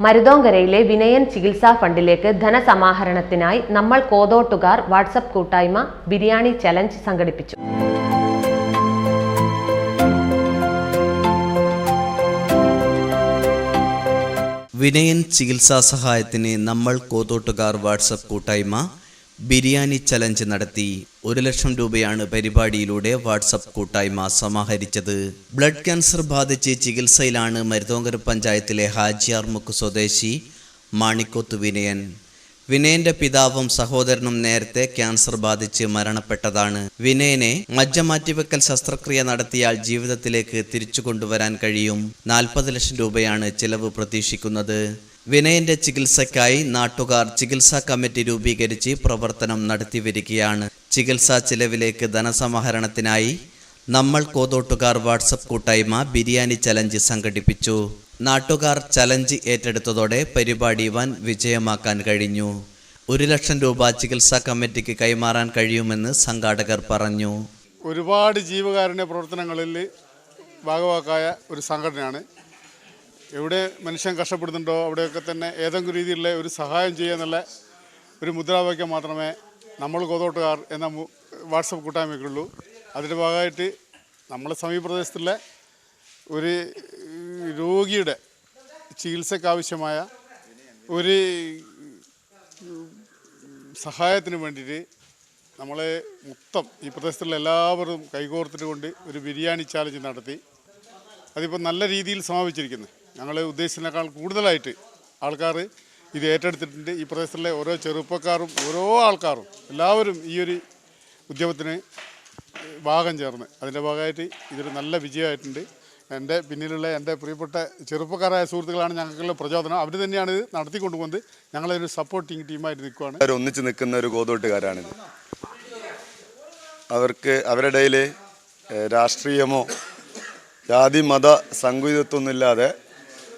മരുതോങ്കരയിലെ വിനയൻ ചികിത്സാ ഫണ്ടിലേക്ക് ധനസമാഹരണത്തിനായി നമ്മൾ കോതോട്ടുകാർ വാട്സപ്പ് കൂട്ടായ്മ ബിരിയാണി ചലഞ്ച് സംഘടിപ്പിച്ചു. വിനയൻ ചികിത്സാ സഹായത്തിന് നമ്മൾ കോതോട്ടുകാർ വാട്സപ്പ് കൂട്ടായ്മ ബിരിയാണി ചലഞ്ച് നടത്തി ഒരു ലക്ഷം രൂപയാണ് പരിപാടിയിലൂടെ വാട്സപ്പ് കൂട്ടായ്മ സമാഹരിച്ചത്. ബ്ലഡ് ക്യാൻസർ ബാധിച്ച് ചികിത്സയിലാണ് മരുതോങ്കര പഞ്ചായത്തിലെ ഹാജിയാർമുക്ക് സ്വദേശി മാണിക്കോത്ത് വിനയൻ. വിനയന്റെ പിതാവും സഹോദരനും നേരത്തെ ക്യാൻസർ ബാധിച്ച് മരണപ്പെട്ടതാണ്. വിനയനെ മജ്ജ മാറ്റിവെക്കൽ ശസ്ത്രക്രിയ നടത്തിയാൽ ജീവിതത്തിലേക്ക് തിരിച്ചു കൊണ്ടുവരാൻ കഴിയും. നാൽപ്പത് ലക്ഷം രൂപയാണ് ചിലവ് പ്രതീക്ഷിക്കുന്നത്. വിനയന്റെ ചികിത്സയ്ക്കായി നാട്ടുകാർ ചികിത്സാ കമ്മിറ്റി രൂപീകരിച്ച് പ്രവർത്തനം നടത്തിവരികയാണ്. ചികിത്സാ ചിലവിലേക്ക് ധനസമാഹരണത്തിനായി നമ്മൾ കോതോട്ടുകാർ വാട്സപ്പ് കൂട്ടായ്മ ബിരിയാണി ചലഞ്ച് സംഘടിപ്പിച്ചു. നാട്ടുകാർ ചലഞ്ച് ഏറ്റെടുത്തതോടെ പരിപാടി വൻ വിജയമാക്കാൻ കഴിഞ്ഞു. ഒരു ലക്ഷം രൂപ ചികിത്സാ കമ്മിറ്റിക്ക് കൈമാറാൻ കഴിയുമെന്ന് സംഘാടകർ പറഞ്ഞു. ഒരുപാട് ജീവകാരുണ്യ പ്രവർത്തനങ്ങളിൽ ഭാഗവാക്കായ ഒരു സംഘടനയാണ് എവിടെ മനുഷ്യൻ കഷ്ടപ്പെടുന്നുണ്ടോ അവിടെയൊക്കെ തന്നെ ഏതെങ്കിലും രീതിയിലുള്ള ഒരു സഹായം ചെയ്യുക എന്നുള്ള ഒരു മുദ്രാവാക്യം മാത്രമേ നമ്മൾ കോതോട്ടുകാർ എന്ന വാട്സപ്പ് കൂട്ടായ്മയ്ക്കുള്ളൂ അതിന്റെ ഭാഗമായിട്ട് നമ്മളെ സമീപപ്രദേശത്തുള്ള ഒരു രോഗിയുടെ ചികിത്സക്കാവശ്യമായ ഒരു സഹായത്തിന് വേണ്ടിയിട്ട് നമ്മളെ മൊത്തം ഈ പ്രദേശത്തുള്ള എല്ലാവരും കൈകോർത്തിട്ട് കൊണ്ട് ഒരു ബിരിയാണി ചാലഞ്ച് നടത്തി. അതിപ്പോൾ നല്ല രീതിയിൽ സമാപിച്ചിരിക്കുന്നു. ഞങ്ങൾ ഉദ്ദേശിച്ചതിനേക്കാൾ കൂടുതലായിട്ട് ആൾക്കാർ ഇത് ഏറ്റെടുത്തിട്ടുണ്ട്. ഈ പ്രദേശത്തിലെ ഓരോ ചെറുപ്പക്കാരും ഓരോ ആൾക്കാരും എല്ലാവരും ഈ ഒരു ഉദ്യമത്തിന് ഭാഗം ചേർന്ന് അതിന്റെ ഭാഗമായിട്ട് ഇതൊരു നല്ല വിജയമായിട്ടുണ്ട്. എന്റെ പിന്നിലുള്ള എന്റെ പ്രിയപ്പെട്ട ചെറുപ്പക്കാരായ സുഹൃത്തുക്കളാണ് ഞങ്ങൾക്കുള്ള പ്രചോദനം. അവർ തന്നെയാണ് ഇത് നടത്തിക്കൊണ്ടുപോകുന്നത്. ഞങ്ങളൊരു സപ്പോർട്ടിങ് ടീമായിട്ട് നിൽക്കുകയാണ് അവർ ഒന്നിച്ച് നിൽക്കുന്ന ഒരു കോതോട്ടുകാരാണിത് അവർക്ക് അവരുടെ രാഷ്ട്രീയമോ ജാതി മത സംഗീതത്വമൊന്നുമില്ലാതെ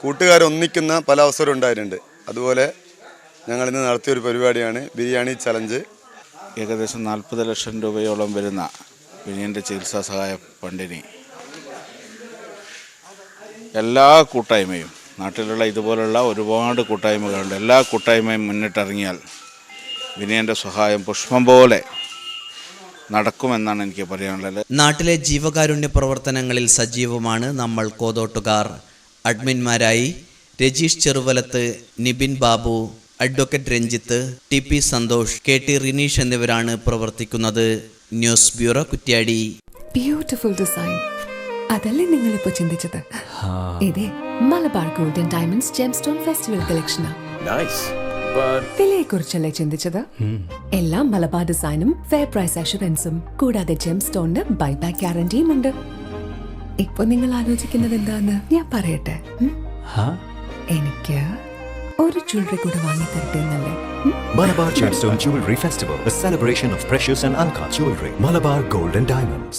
കൂട്ടുകാരൊന്നിക്കുന്ന പല അവസരം ഉണ്ടായിട്ടുണ്ട്. അതുപോലെ ഞങ്ങൾ ഇന്ന് നടത്തിയൊരു പരിപാടിയാണ് ബിരിയാണി ചലഞ്ച്. ഏകദേശം നാൽപ്പത് ലക്ഷം രൂപയോളം വരുന്ന വിനയന്റെ ചികിത്സാ സഹായ ഫണ്ടിന് എല്ലാ കൂട്ടായ്മയും നാട്ടിലുള്ള ഇതുപോലുള്ള ഒരുപാട് കൂട്ടായ്മകളുണ്ട്. എല്ലാ കൂട്ടായ്മയും മുന്നിട്ടിറങ്ങിയാൽ വിനയന്റെ സഹായം പുഷ്പം പോലെ നടക്കുമെന്നാണ് എനിക്ക് പറയാനുള്ളത്. നാട്ടിലെ ജീവകാരുണ്യ പ്രവർത്തനങ്ങളിൽ സജീവമാണ് നമ്മൾ കോതോട്ടുകാർ. അഡ്മിന്മാരായി Rajeesh Cheruvalath Nibin Babu advocate Ranjith T P Santhosh K T Rineesh എന്നിവരാണ് പ്രവർത്തിക്കുന്നത്. News bureau Kuttiadi. Beautiful design അതല്ലേ നിങ്ങൾ ഇപ്പൊ ചിന്തിച്ചത് ഇതേ Malabar golden diamonds gem stone festival കളക്ഷനാ Nice. But വിലയെ കുറിച്ചല്ലേ ചിന്തിച്ചത്? എല്ലാം മലബാർ ഡിസൈനും ഫെയർ പ്രൈസ് അഷുറൻസും കൂടാതെ ജെം സ്റ്റോണിന് ബൈബാക്ക് ഗ്യാരണ്ടിയും ഉണ്ട്. ഇപ്പൊ നിങ്ങൾ ആലോചിക്കുന്നത് എന്താന്ന് ഞാൻ പറയട്ടെ എനിക്ക് ഒരു ജ്വല്ലറി കൂടെ വാങ്ങി തരട്ടെ എന്നല്ലേ Malabar Gemstone Jewelry Festival, a celebration of precious and uncut jewelry. Malabar Gold and Diamonds.